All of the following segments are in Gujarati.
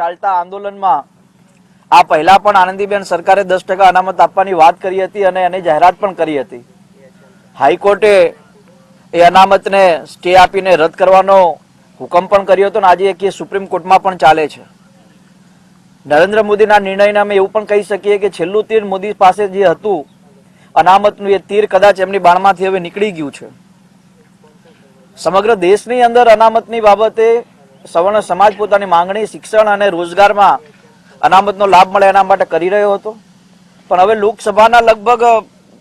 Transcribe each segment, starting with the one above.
ચાલતા આંદોલનમાં આ પહેલા પણ આનંદીબેન સરકારે દસ ટકા અનામત આપવાની વાત કરી હતી અને એની જાહેરાત પણ કરી હતી. હાઈકોર્ટે એ અનામતને સ્ટે આપીને રદ કરવાનો હુકમ પણ કર્યો હતો અને આજે એક સુપ્રીમ કોર્ટમાં પણ ચાલે છે. નરેન્દ્ર મોદીના નિર્ણયને અમે એવું પણ કહી શકીએ કે છેલ્લું તીર મોદી પાસે જે હતું, અનામતનું એ તીર કદાચ એમની બાણમાંથી હવે નીકળી ગયું છે. સમગ્ર દેશની અંદર અનામતની બાબતે સવર્ણ સમાજ પોતાની માંગણી, શિક્ષણ અને રોજગારમાં અનામતનો લાભ મળે એના માટે કરી રહ્યો હતો. પણ હવે લોકસભાના લગભગ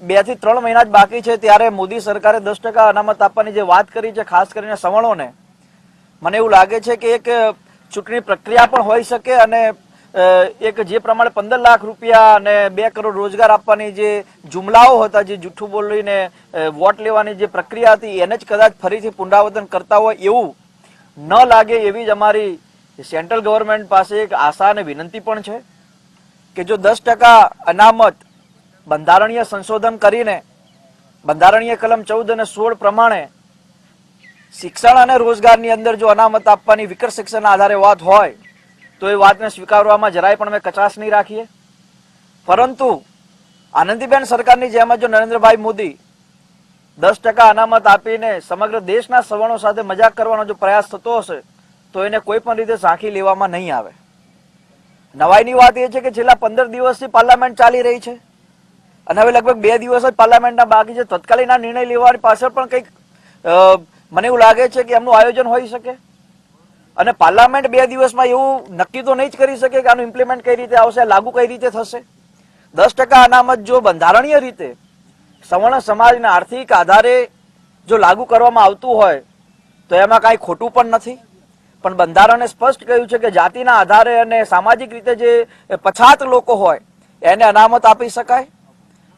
બેથી ત્રણ મહિના જ બાકી છે ત્યારે મોદી સરકારે દસ ટકા અનામત આપવાની જે વાત કરી છે, ખાસ કરીને સવર્ણોને, મને એવું લાગે છે કે એક ચૂંટણી પ્રક્રિયા પણ હોઈ શકે અને એક જે પ્રમાણે પંદર લાખ રૂપિયા અને બે કરોડ રોજગાર આપવાની જે જુમલાઓ હતા, જે જૂઠું બોલીને વોટ લેવાની જે પ્રક્રિયા હતી, એને જ કદાચ ફરીથી પુનરાવર્તન કરતા હોય એવું ન લાગે એવી જ અમારી સેન્ટ્રલ ગવર્મેન્ટ પાસે એક આશા અને વિનંતી પણ છે કે જો દસ ટકા અનામત બંધારણીય સંશોધન કરીને બંધારણીય કલમ ચૌદ અને સોળ પ્રમાણે શિક્ષણ અને રોજગારની અંદર જો અનામત આપવાની વિકર શિક્ષણના આધારે વાત હોય, તો એ વાતને સ્વીકારવામાં જરાય પણ અમે કચાશ નહીં રાખીએ. પરંતુ આનંદીબેન સરકારની જેમ જો નરેન્દ્રભાઈ મોદી દસ ટકા અનામત આપીને સમગ્ર દેશના સવર્ણો સાથે મજાક કરવાનો જો પ્રયાસ થતો હશે, તો એને કોઈ પણ રીતે સાંખી લેવામાં નહીં આવે. નવાઈની વાત એ છે કે છેલ્લા પંદર દિવસથી પાર્લામેન્ટ ચાલી રહી છે. અને હવે લગભગ બે દિવસ જ પાર્લામેન્ટના બાકી છે. તત્કાલીન નિર્ણય લેવાની પાછળ પણ કંઈક મને એવું લાગે છે કે એમનું આયોજન હોઈ શકે. અને પાર્લામેન્ટ બે દિવસમાં એવું નક્કી તો નહીં જ કરી શકે કે આનું ઇમ્પ્લિમેન્ટ કઈ રીતે આવશે લાગુ કઈ રીતે થશે. દસ ટકા અનામત જો બંધારણીય રીતે સવર્ણ સમાજના આર્થિક આધારે જો લાગુ કરવામાં આવતું હોય, તો એમાં કાંઈ ખોટું પણ નથી. પણ બંધારણે સ્પષ્ટ કહ્યું છે કે જાતિના આધારે અને સામાજિક રીતે જે પછાત લોકો હોય, એને અનામત આપી શકાય.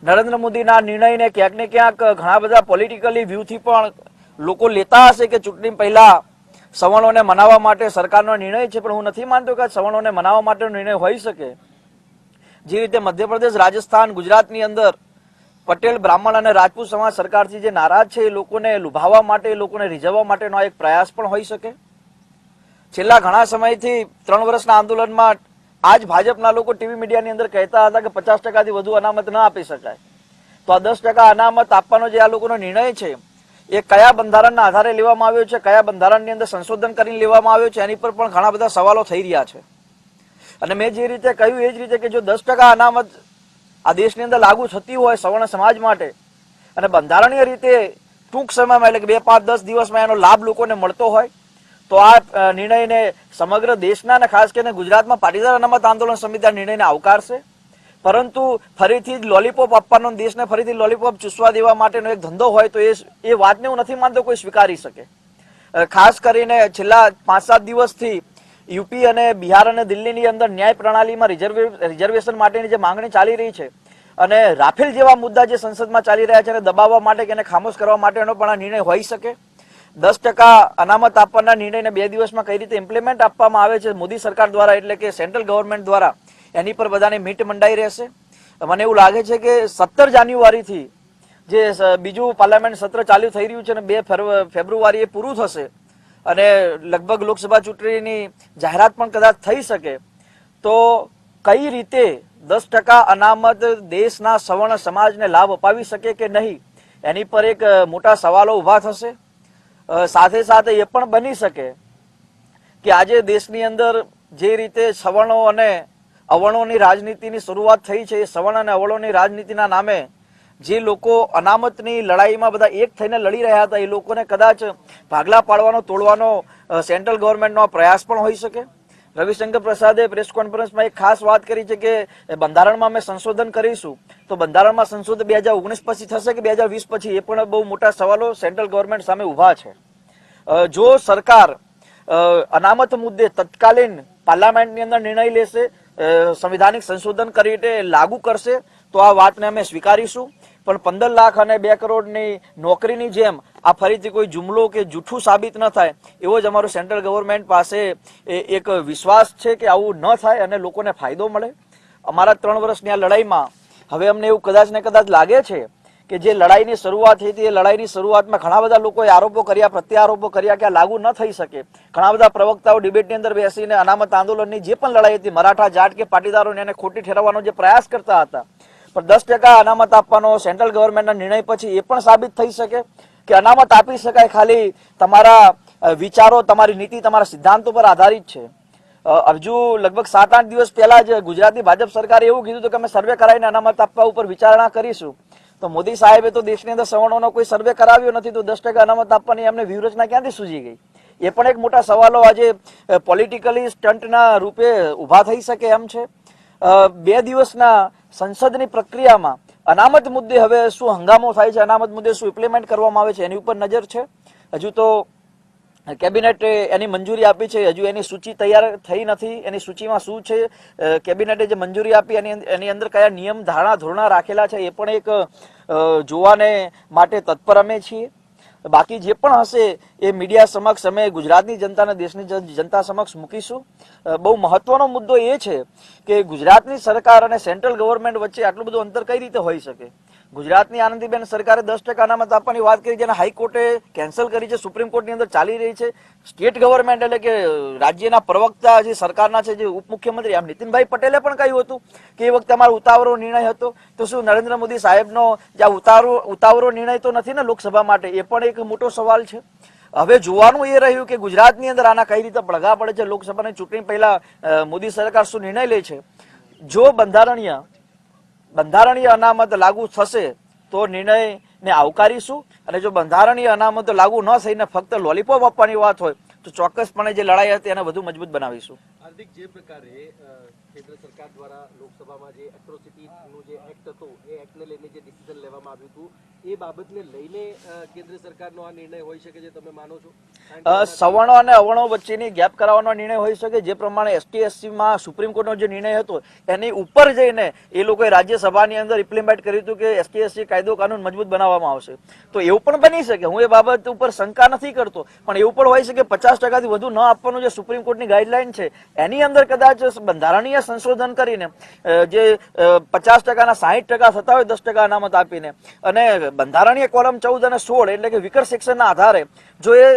નરેન્દ્ર મોદીના નિર્ણયને ક્યાંક ને ક્યાંક ઘણા બધા પોલિટિકલી વ્યૂથી પણ લોકો લેતા હશે કે ચૂંટણી પહેલાં સવર્ણોને મનાવવા માટે સરકારનો નિર્ણય છે, પણ હું નથી માનતો કે સવર્ણોને મનાવવા માટેનો નિર્ણય હોઈ શકે. જે રીતે મધ્યપ્રદેશ, રાજસ્થાન, ગુજરાતની અંદર પટેલ બ્રાહ્મણ અને રાજપૂત સમાજ સરકારથી જે નારાજ છે એ લોકોને લુભાવવા માટે, એ લોકોને રીઝવવા માટેનો એક પ્રયાસ પણ હોઈ શકે. છેલ્લા ઘણા સમયથી ત્રણ વર્ષના આંદોલનમાં આજ ભાજપના લોકો ટીવી મીડિયાની અંદર કહેતા હતા કે પચાસ ટકાથી વધુ અનામત ન આપી શકાય. તો આ દસ ટકા અનામત આપવાનો જે આ લોકોનો નિર્ણય છે, એ કયા બંધારણના આધારે લેવામાં આવ્યો છે, કયા બંધારણની અંદર સંશોધન કરીને લેવામાં આવ્યો છે, એની પર પણ ઘણા બધા સવાલો થઈ રહ્યા છે. અને મેં જે રીતે કહ્યું, એ જ રીતે કે જો દસ ટકા અનામત આ દેશની અંદર લાગુ થતી હોય સવર્ણ સમાજ માટે. અને બંધારણીય રીતે ટૂંક સમયમાં એટલે કે બે, પાંચ, દસ દિવસમાં એનો લાભ લોકોને મળતો હોય, તો આ નિર્ણયને સમગ્ર દેશના અને ખાસ કરીને ગુજરાતમાં પાટીદાર અનામત આંદોલન સમિતિ આ નિર્ણયને આવકારશે. પરંતુ ફરીથી જ લોલીપોપ આપવાનો દેશને ફરીથી લોલીપોપ ચૂસવા દેવા માટેનો એક ધંધો હોય, તો એ એ વાતને હું નથી માનતો કોઈ સ્વીકારી શકે. ખાસ કરીને છેલ્લા પાંચ, સાત દિવસથી યુપી અને બિહાર અને દિલ્હીની અંદર ન્યાય પ્રણાલીમાં રિઝર્વે, રિઝર્વેશન માટેની જે માંગણી ચાલી રહી છે અને રાફેલ જેવા મુદ્દા જે સંસદમાં ચાલી રહ્યા છે એને દબાવવા માટે કે એને ખામોશ કરવા માટેનો પણ આ નિર્ણય હોઈ શકે. દસ ટકા અનામત આપવાના નિર્ણયને બે દિવસમાં કઈ રીતે ઇમ્પ્લિમેન્ટ આપવામાં આવે છે મોદી સરકાર દ્વારા એટલે કે સેન્ટ્રલ ગવર્મેન્ટ દ્વારા એની પર બધાને મીટ મંડાઈ રહેશે. મને એવું લાગે છે કે સત્તર જાન્યુઆરીથી જે બીજું પાર્લામેન્ટ સત્ર ચાલુ થઈ રહ્યું છે અને બે ફેબ્રુઆરી ફેબ્રુઆરીએ પૂરું થશે અને લગભગ લોકસભા ચૂંટણીની જાહેરાત પણ કદાચ થઈ શકે, તો કઈ રીતે દસ ટકા અનામત દેશના સવર્ણ સમાજને લાભ અપાવી શકે કે નહીં? એની પર એક મોટા સવાલો ઊભા થશે. સાથે સાથે એ પણ બની શકે કે આજે દેશની અંદર જે રીતે સવર્ણો અને અવર્ણોની રાજનીતિની શરૂઆત થઈ છે, એ સવર્ણ અને અવર્ણોની રાજનીતિના નામે જે લોકો અનામતની લડાઈમાં બધા એક થઈને લડી રહ્યા હતા, એ લોકોને કદાચ ભાગલા પાડવાનો, તોડવાનો સેન્ટ્રલ ગવર્મેન્ટનો પ્રયાસ પણ હોઈ શકે. રવિશંકર પ્રસાદે પ્રેસ કોન્ફરન્સમાં એક ખાસ વાત કરી છે કે બંધારણમાં અમે સંશોધન કરીશું, તો બંધારણમાં સંશોધન બે હજાર ઓગણીસ પછી થશે કે બે હજાર વીસ પછી? એ પણ બહુ મોટા સવાલો સેન્ટ્રલ ગવર્મેન્ટ સામે ઊભા છે. જો સરકાર અનામત મુદ્દે તત્કાલીન પાર્લામેન્ટની અંદર નિર્ણય લેશે સંવિધાનિક સંશોધન કરીને લાગુ કરશે, તો આ વાતને અમે સ્વીકારીશું. પણ પંદર લાખ અને બે કરોડની નોકરીની જેમ આ ફરીથી કોઈ જુમલો કે જૂઠું સાબિત ન થાય, એવો જ અમારો સેન્ટ્રલ ગવર્મેન્ટ પાસે એક વિશ્વાસ છે કે આવું ન થાય અને લોકોને ફાયદો મળે. અમારા ત્રણ વર્ષની આ લડાઈમાં હવે અમને એવું કદાચ ને કદાચ લાગે છે કે જે લડાઈની શરૂઆત થઈ હતી, એ લડાઈની શરૂઆતમાં ઘણા બધા લોકોએ આરોપો કર્યા, પ્રત્યારોપો કર્યા કે આ લાગુ ન થઈ શકે. ઘણા બધા પ્રવક્તાઓ ડિબેટની અંદર બેસીને અનામત આંદોલનની જે પણ લડાઈ હતી, મરાઠા જાટ કે પાટીદારોને એને ખોટી ઠેરવવાનો જે પ્રયાસ કરતા હતા પણ દસ ટકા અનામત આપવાનો સેન્ટ્રલ ગવર્મેન્ટના નિર્ણય પછી એ પણ સાબિત થઈ શકે કે અનામત આપી શકાય ખાલી તમારા વિચારો, તમારી નીતિ, તમારા સિદ્ધાંતો પર આધારિત છે. હજુ લગભગ સાત આઠ દિવસ પહેલા જ ગુજરાતની ભાજપ સરકારે એવું કીધું હતું કે અમે સર્વે કરાવીને અનામત આપવા ઉપર વિચારણા કરીશું. તો મોદી સાહેબે તો દેશની અંદર સવર્ણોનો કોઈ સર્વે કરાવ્યો નથી તો દસ ટકા અનામત આપવાની એમને વ્યૂહરચના ક્યાંથી સૂજી ગઈ? એ પણ એક મોટા સવાલો આજે પોલિટિકલી સ્ટન્ટના રૂપે ઊભા થઈ શકે એમ છે. બે દિવસના સંસદની પ્રક્રિયામાં અનામત મુદ્દે હવે શું હંગામો થાય છે, અનામત મુદ્દે શું ઇમ્પ્લિમેન્ટ કરવામાં આવે છે, એની ઉપર નજર છે? હજુ તો કેબિનેટે એની મંજૂરી આપી છે, હજુ એની સૂચિ તૈયાર થઈ નથી, એની સૂચિમાં શું છે? કેબિનેટે જે મંજૂરી આપી એની એની અંદર કયા નિયમ, ધારણા, ધોરણા રાખેલા છે, એ પણ એક જોવાને માટે તત્પર અમે છીએ. બાકી જે પણ હશે એ મીડિયા સમક્ષ અમે ગુજરાતની જનતાને દેશની જનતા સમક્ષ મૂકીશું. બહુ મહત્વનો મુદ્દો એ છે કે ગુજરાતની સરકાર અને સેન્ટ્રલ ગવર્મેન્ટ વચ્ચે આટલું બધું અંતર કઈ રીતે હોઈ શકે? ગુજરાતની આનંદીબેન સરકારે દસ ટકા અનામત આપવાની વાત કરી જેને હાઈકોર્ટે કેન્સલ કરી છે. સુપ્રીમ કોર્ટની અંદર ચાલી રહી છે. સ્ટેટ ગવર્મેન્ટ એટલે કે રાજ્યના પ્રવક્તા જે સરકારના છે, જે ઉપમુખ્યમંત્રી આમ નીતિનભાઈ પટેલે પણ કહ્યું હતું કે એ વખતે અમારો ઉતાવળો નિર્ણય હતો. તો શું નરેન્દ્ર મોદી સાહેબનો જે આ ઉતારો ઉતાવળો નિર્ણય તો નથી ને લોકસભા માટે? એ પણ એક મોટો સવાલ છે. હવે જોવાનું એ રહ્યું કે ગુજરાતની અંદર આના કઈ રીતે પડઘા પડે છે? લોકસભાની ચૂંટણી પહેલા મોદી સરકાર શું નિર્ણય લે છે? જો બંધારણીય બંધારણીય અનામત લાગુ થશે તો નિર્ણયને આવકારીશું. અને જો બંધારણીય અનામત લાગુ ન થઈને ફક્ત લોલીપોપ આપવાની વાત હોય, તો ચોક્કસપણે જે લડાઈ હતી એને વધુ મજબૂત બનાવીશું. હાર્દિક જે પ્રકારે કેન્દ્ર સરકાર દ્વારા લોકસભામાં જે એટ્રોસિટીનું જે એક્ટ હતો એ એક્ટને લઈને જે ડિસિઝન લેવામાં આવ્યું હતું એ બાબતને લઈને કેન્દ્ર સરકારનો આ નિર્ણય હોઈ શકે છે તમે માનો છો? કે સવર્ણો અને અવર્ણો વચ્ચેની ગેપ કરાવવાનો નિર્ણય હોઈ શકે જે પ્રમાણે એસટી એસસીમાં સુપ્રીમ કોર્ટનો જે નિર્ણય હતો એની ઉપર જઈને એ લોકોએ રાજ્યસભાની અંદર ઇમ્પ્લિમેન્ટ કર્યું હતું કે એસટી એસસી કાયદો કાનૂન મજબૂત બનાવવામાં આવશે. તો એવું પણ બની શકે. હું એ બાબત ઉપર શંકા નથી કરતો પણ એવું પણ હોઈ શકે પચાસ ટકાથી વધુ ન આપવાનું જે સુપ્રીમ કોર્ટની ગાઈડલાઈન છે એની અંદર કદાચ બંધારણીય સંશોધન કરીને જે પચાસ ટકાના, સાહીઠ ટકા થતા હોય દસ ટકા અનામત આપીને અને બંધારણીય કોલમ ચૌદ અને સોળ એટલે કે વિકર શિક્ષણના આધારે જો એ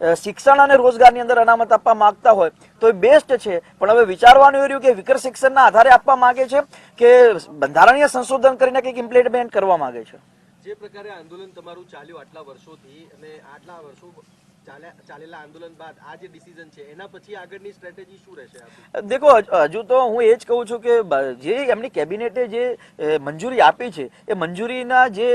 શિક્ષણ અને રોજગારની અંદર અનામત આપવા માંગતા હોય, તો એ બેસ્ટ છે. પણ હવે વિચારવાનું એ રહ્યું કે વિકર શિક્ષણના આધારે આપવા માંગે છે કે બંધારણીય સંશોધન કરીને કંઈક ઇમ્પ્લિમેન્ટ કરવા માંગે છે? જે પ્રકારે આંદોલન તમારું ચાલ્યું આટલા વર્ષોથી અને આટલા વર્ષો દેખો, હજુ તો હું એ જ કહું છું કે જે એમની કેબિનેટે જે મંજૂરી આપી છે, એ મંજૂરીના જે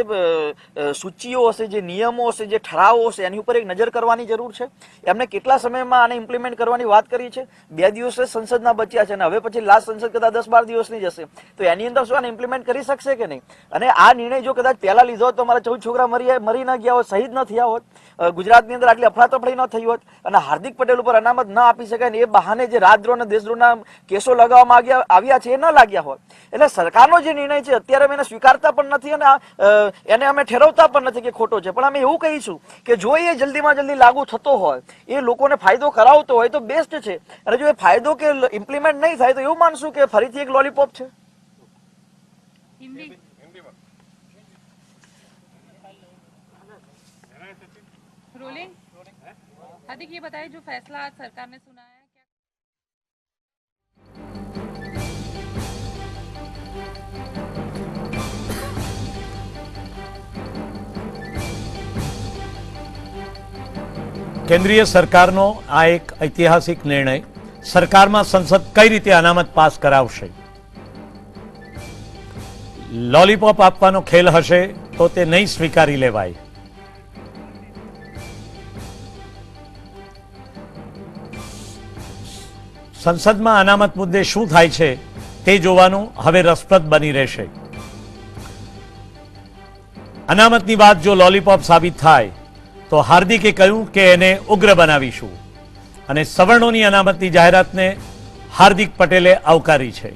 સૂચિઓ હશે, જે નિયમો હશે, જે ઠરાવો હશે, એની ઉપર એક નજર કરવાની જરૂર છે. એમને કેટલા સમયમાં આને ઇમ્પ્લિમેન્ટ કરવાની વાત કરી છે? બે દિવસ સંસદના બચ્યા છે અને હવે પછી લાસ્ટ સંસદ કદાચ દસ બાર દિવસની જશે તો એની અંદર શું આને ઇમ્પ્લિમેન્ટ કરી શકશે કે નહીં? અને આ નિર્ણય જો કદાચ પહેલા લીધો તો મારા ચૌદ છોકરા મરી મરી ન ગયા હોત શહીદ ન થયા હોત ગુજરાતની અંદર આટલી અફડાતફડી ન થઈ હોત અને હાર્દિક પટેલ ઉપર અનામત ન આપી શકાય ને એ બહાને જે રાજદ્રોહ અને દેશદ્રોહના કેસો લગાવવામાં આવ્યા આવ્યા છે એ ન લાગ્યા હોત. એટલે સરકારનો જે નિર્ણય છે, અત્યારે અમે એને સ્વીકારતા પણ નથી અને એને અમે ઠેરવતા પણ નથી કે ખોટો છે. પણ અમે એવું કહીશું કે જો એ જલ્દીમાં જલ્દી લાગુ થતો હોય, એ લોકોને ફાયદો કરાવતો હોય તો બેસ્ટ છે. અને જો એ ફાયદો કે ઇમ્પ્લિમેન્ટ નહીં થાય તો એવું માનશું કે ફરીથી એક લોલીપોપ છે. હિન્દીમાં हार्दिक ये बताइए जो फैसला आज सरकार ने सुनाया है क्या કેન્દ્રીય સરકારનો આ એક ઐતિહાસિક નિર્ણય સરકારમાં સંસદ કઈ રીતે અનામત પાસ કરાવશે લોલીપોપ આપવાનો ખેલ હશે તો તે નહીં સ્વીકારી લેવાય સંસદમાં અનામત મુદ્દે શું થાય છે તે જોવાનું હવે રસપ્રદ બની રહેશે. અનામતની વાત જો લોલીપોપ સાબિત થાય, તો હાર્દિકે કહ્યું કે એને ઉગ્ર બનાવીશું. અને સવર્ણોની અનામતની જાહેરાતને હાર્દિક પટેલે આવકારી છે.